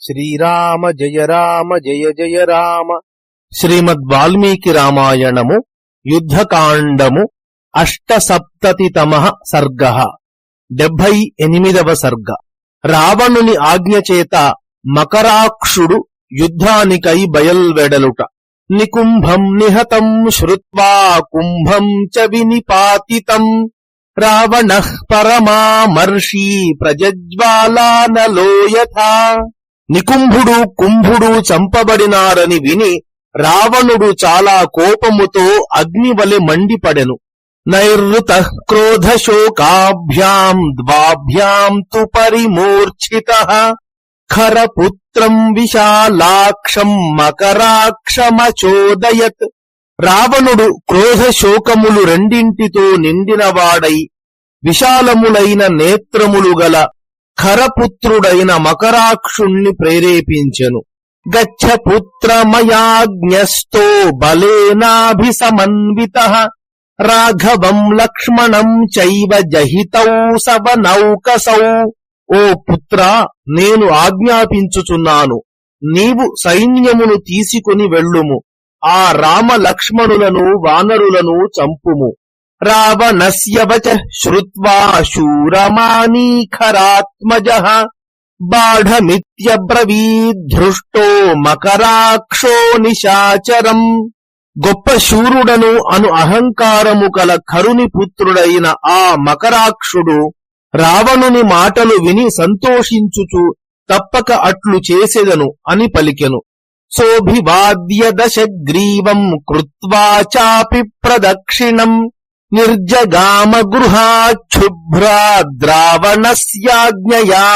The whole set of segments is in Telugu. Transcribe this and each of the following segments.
శ్రీరామ జయ రామ జయ జయ రామ. శ్రీమద్ వాల్మీకి రామాయణము యుద్ధకాండము అష్టసప్తతితమ సర్గ. డెబ్బై ఎనిమిదవ సర్గ. రావణుని ఆజ్ఞచేత మకరాక్షుడు యుద్ధానికై బయల్వెడలుట. నికుంభం నిహతం శ్రుత్వా కుంభం చ వినిపాతితం. రావణ పరమామర్షీ ప్రజజ్వాలానలో యథా నికుంభుడు కుంభుడు చంపబడినారని విని రావణుడు చాలా కోపముతో అగ్నివలె మండిపడెను. నైర్వృత క్రోధశోకాభ్యాం ద్వాభ్యాం తు పరిమూర్ఛిత. ఖరపుత్రం విశాలాక్షం మకరాక్షమచోదయత్. రావణుడు క్రోధశోకములు రెండింటితో నిండినవాడై విశాలములైన నేత్రములు గల ఖరపుత్రుడైన మకరాక్షుణ్ణి ప్రేరేపించెను. గచ్చ పుత్రమయాజ్ఞస్తో బలేనాభిసమన్విత. రాఘవం లక్ష్మణం చైవ జహితౌ సవనౌకసౌ. ఓ పుత్ర నేను ఆజ్ఞాపించుచున్నాను. నీవు సైన్యమును తీసుకుని వెళ్ళుము. ఆ రామ లక్ష్మణులను వానరులను చంపుము. రావణస్య వచ శ్రుత్వా శూరమానీఖరాత్మజ బాఢమిత్యబ్రవీద్ధృష్టో మకరాక్షో నిశాచరం గొప్ప శూరుడను అను అహంకారము కల కరుని పుత్రుడైన ఆ మకరాక్షుడు రావణుని మాటలు విని సంతోషించుచు తప్పక అట్లు చేసేదను అని పలికెను సోభివాద్య దశగ్రీవం కృత్వా చాపి ప్రదక్షిణం నిర్జగామ గృహాచ్ఛుభ్రా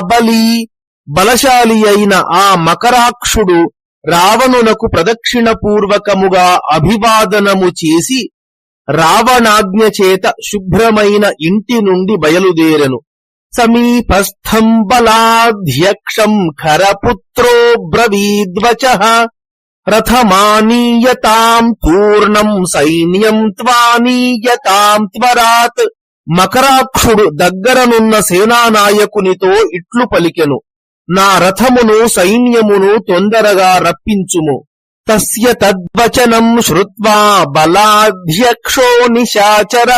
బలి. బలశాలి అయిన ఆ మకరాక్షుడు రావణునకు ప్రదక్షిణపూర్వకముగా అభివాదనము చేసి రావణాజ్ఞచేత శుభ్రమైన ఇంటి నుండి బయలుదేరెను. సమీపస్థం బలాధ్యక్షం ఖరపుత్రో బ్రవీద్వచ రథమానీయతాం పూర్ణం సైన్యం త్వానీయతాం త్వరాత్ మకరాక్షుడు దగ్గరనున్న సేనానాయకునితో ఇట్లు పలికెను నా రథమును సైన్యమును తొందరగా రప్పించుము తస్య తద్వచనం శ్రుత్వా బలాధ్యక్షో నిశాచర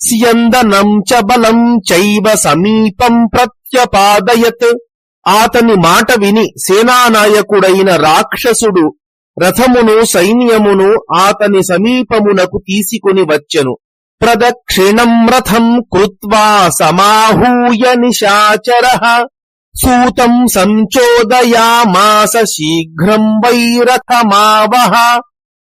స్యందనం చ బలం చైవ సమీపం ప్రత్యపాదయత్ అతని మాట విని సేనానాయకుడైన రాక్షసుడు రథమును సైన్యమును ఆతని సమీపమునకు తీసుకుని వచ్చెను. ప్రదక్షిణం రథం కృత్వా సమాహూయ నిశాచర. సూతం సంచోదయామాస శీఘ్రం వైరథమావహ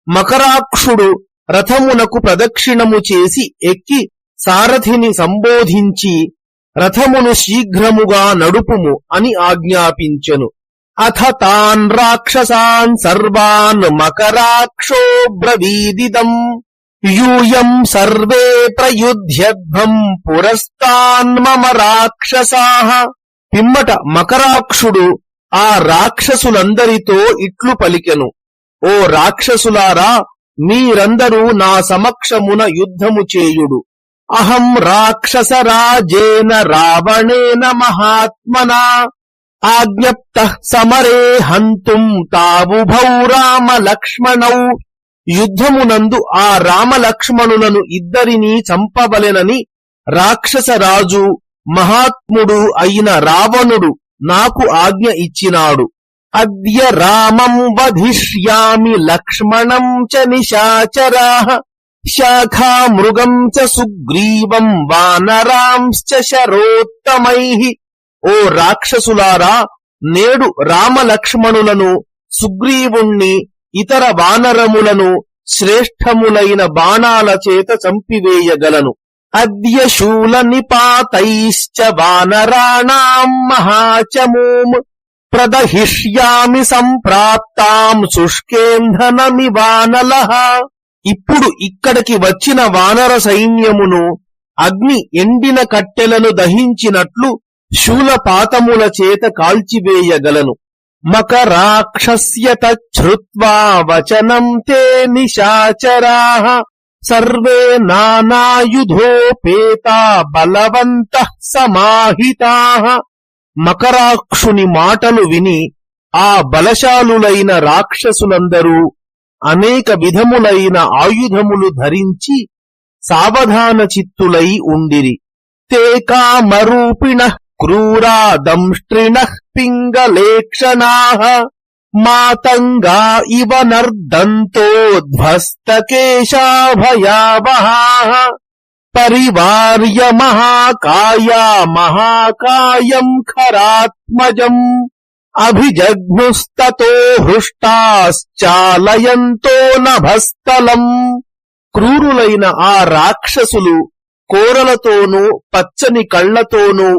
మకరాక్షుడు రథమునకు ప్రదక్షిణము చేసి ఎక్కి సారథిని సంబోధించి రథమును శీఘ్రముగా నడుపుము అని ఆజ్ఞాపించెను. అథ తాన్ రాక్షసాన్ సర్వాన్ మకరాక్షోబ్రవీదిదం యూయం సర్వే ప్రయుధ్యధ్వం పురస్తాన్ మమ రాక్షసాః. పిమ్మట మకరాక్షుడు ఆ రాక్షసులందరితో ఇట్లు పలికెను. ఓ రాక్షసులారా మీరందరూ నా సమక్షమున యుద్ధము చేయుడు. అహం రాక్షసరాజేన రావణేన మహాత్మనా. ఆజ్ఞప్త సమరే హంతుం తావుభౌ రామ లక్ష్మణౌ యుద్ధమునందు ఆ రామలక్ష్మణులను ఇద్దరినీ చంపవలెనని రాక్షసరాజు మహాత్ముడు అయిన రావణుడు నాకు ఆజ్ఞ ఇచ్చినాడు. అద్య రామం వధిష్యామి లక్ష్మణం చ నిశాచరా. శాఖా మృగం చ సుగ్రీవం వానరాంశ్చ శరోత్తమై. ఓ రాక్షసులారా నేడు రామలక్ష్మణులను సుగ్రీవుణ్ణి ఇతర వానరములను శ్రేష్టములైన బాణాల చేత చంపివేయగలను. అద్య శూల నిపాతైశ్చ వానరాణాం మహాచమూం ప్రదహిష్యామి సంప్రాప్తాం శుష్కేంధనమివానల ఇప్పుడు ఇక్కడికి వచ్చిన వానర సైన్యమును అగ్ని ఎండిన కట్టెలను దహించినట్లు శూలపాతముల చేత కాల్చివేయగలను. మకరాక్షస్య తృత్వా వచనం తే నిశాచరాః. సర్వే నానాయుధోపేతా బలవంత సమాహితా. మకరాక్షుని మాటలు విని ఆ బలశాలులైన రాక్షసులందరూ అనేక విధములైన ఆయుధములు ధరించి సావధాన చిత్తులై ఉండిరి. తే కామరూపిణ క్రూరా దంష్ట్రిణ పింగళేక్షణా మాతంగా ఇవ నర్దంతోధ్వస్తకేశాభయావహా పరివార్య మహాకాయా మహాకాయం ఖరాత్మజం అభిజగ్ముస్తతో హృష్టాశ్చాలయంతో నభస్థలం క్రూరులైన ఆ రాక్షసులు కోరలతోనూ పచ్చని కళ్ళతోనూ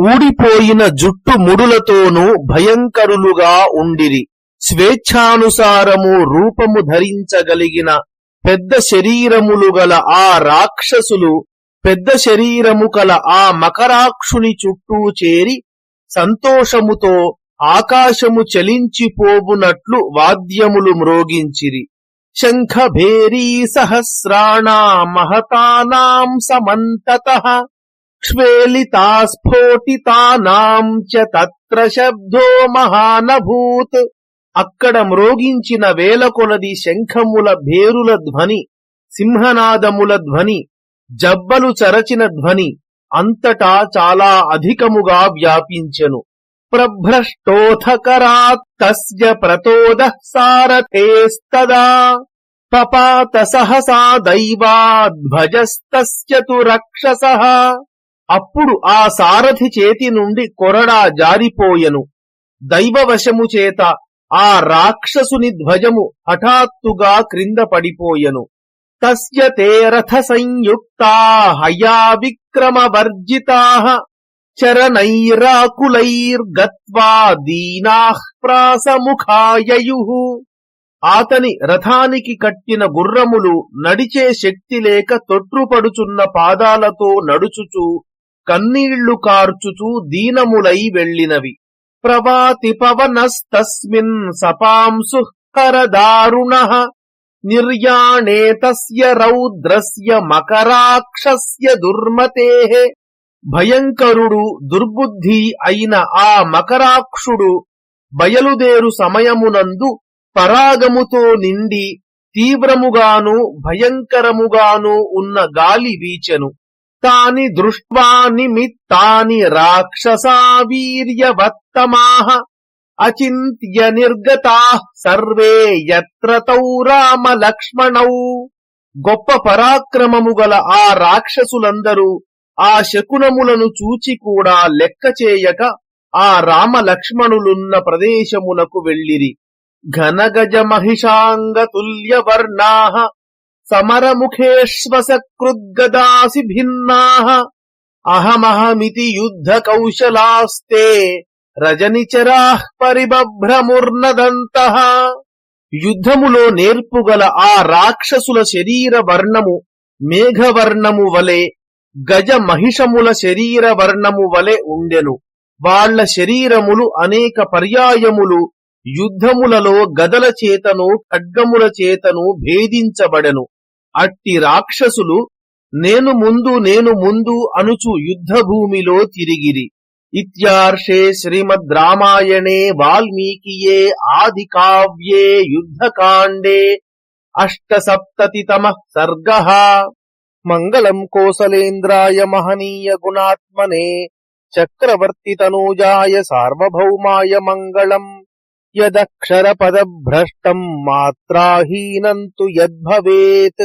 ఊడిపోయిన జుట్టు ముడులతోనూ భయంకరులుగా ఉండిరి. స్వేచ్ఛానుసారము రూపము ధరించగలిగిన పెద్ద శరీరములు గల ఆ రాక్షసులు పెద్ద శరీరము కల ఆ మకరాక్షుని చుట్టూ చేరి సంతోషముతో ఆకాశము చలించిపోవునట్లు వాద్యములు మ్రోగించిరి. శంఖభేరీ సహస్రాణా మహతానాం సమంతత క్షేళితాస్ఫోటితానాం చ తత్ర శబ్దో మహానభూత్. అక్కడ మ్రోగించిన వేల కొలది శంఖముల భేరుల ధ్వని సింహనాదముల ధ్వని జబ్బలు చరచిన ధ్వని అంతటా చాలా అధికముగా వ్యాపించెను. ప్రభ్రష్టోథకరాత్తస్య ప్రతోద సారథేస్తదా. పపాత సహసా దైవాధ్వజస్తస్య తు రక్షస. అప్పుడు ఆ సారథి చేతి నుండి కొరడా జారిపోయెను. దైవవశము చేత ఆ రాక్షసుని ధ్వజము హఠాత్తుగా క్రింద పడిపోయెను. తస్య తే రథ సంయుక్తా హయా విక్రమవర్జితా చరణైరాకులైర్గత్వా దీనాః ఆతని రథానికి కట్టిన గుర్రములు నడిచే శక్తి లేక తొట్రుపడుచున్న పాదాలతో నడుచుచూ కన్నీళ్ళు కార్చుచూ దీనములై వెళ్ళినవి. ప్రవాతి పవనస్తస్మిన్ సపాంసు హరదారుణ. నిర్యాణే తస్య రౌద్రస్య మకరాక్షస్య దుర్మతే. భయంకరుడు దుర్బుద్ధి అయిన ఆ మకరాక్షుడు బయలుదేరు సమయమునందు పరాగముతో నిండి తీవ్రముగాను భయంకరముగాను ఉన్న గాలి వీచెను. తాని దృష్ట్వా నిమిత్తాని రాక్షసా వీర్యవత్తమాహ అచింత్య నిర్గతా సర్వే యత్ర తౌ రామ లక్ష్మణౌ గొప్ప పరాక్రమము గల ఆ రాక్షసులందరూ ఆ శకునములను చూచి కూడా లెక్క చేయక ఆ రామ లక్ష్మణులున్న ప్రదేశమునకు ఘనగజ మహిషాంగ తుల్య సమరముఖేష్వసకృద్గదాసి భిన్నా అహమహమితి యుద్ధ కౌశలాస్తే రజనిచరా పరిబభ్రముర్నదంత యుద్ధములో నేర్పుగల ఆ రాక్షసుల శరీర వర్ణము మేఘవర్ణము వలె గజ మహిషముల శరీర వర్ణము వలె ఉండెను వాళ్ళ శరీరములు అనేక పర్యాయములు యుద్ధములలో గదల చేతను ఖడ్గముల చేతను భేదించబడెను అట్టి రాక్షసులు నేను ముందు నేను ముందు అనుచు యుద్ధ భూమిలో తిరిగిరి. ఇత్యార్షే శ్రీమద్ రామాయణే వాల్మీకియే ఆది కావ్యే యుద్ధకాండే అష్టసప్తతితమ సర్గ. మంగళం కోసలేంద్రాయ మహనీయ గుణాత్మనే చక్రవర్తి తనూజాయ సార్వభౌమాయ మంగళం. యదక్షర పదభ్రష్టం మాత్రాహీనం తు యద్భవేత్.